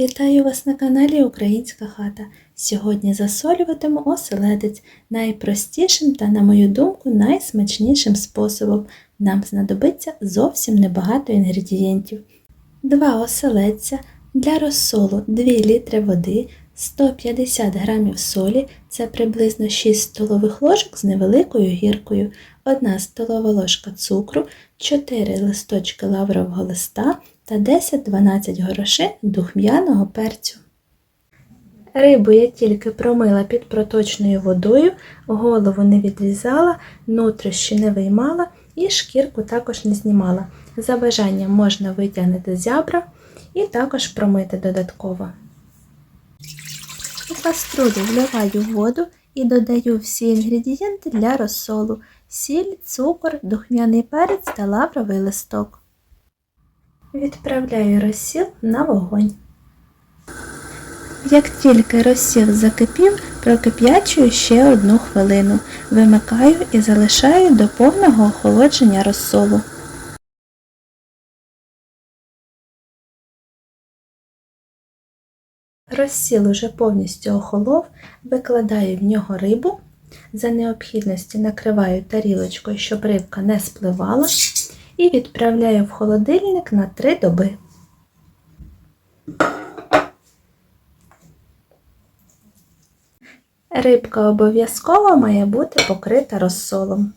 Вітаю вас на каналі Українська хата. Сьогодні засолюватиму оселедець найпростішим та, на мою думку, найсмачнішим способом. Нам знадобиться зовсім небагато інгредієнтів. 2 оселедця, для розсолу 2 літри води, 150 г солі це приблизно 6 столових ложок з невеликою гіркою, 1 столова ложка цукру, 4 листочки лаврового листа та 10-12 горошин духм'яного перцю. Рибу я тільки промила під проточною водою, голову не відрізала, нутрощі не виймала і шкірку також не знімала. За бажанням можна витягнути зябра і також промити додатково. У каструлю вливаю воду і додаю всі інгредієнти для розсолу: сіль, цукор, духмяний перець та лавровий листок. Відправляю розсіл на вогонь. Як тільки розсіл закипів, прокип'ячую ще одну хвилину, вимикаю і залишаю до повного охолодження розсолу. Розсіл уже повністю охолов, викладаю в нього рибу, за необхідності накриваю тарілочкою, щоб рибка не спливала, і відправляю в холодильник на 3 доби. Рибка обов'язково має бути покрита розсолом.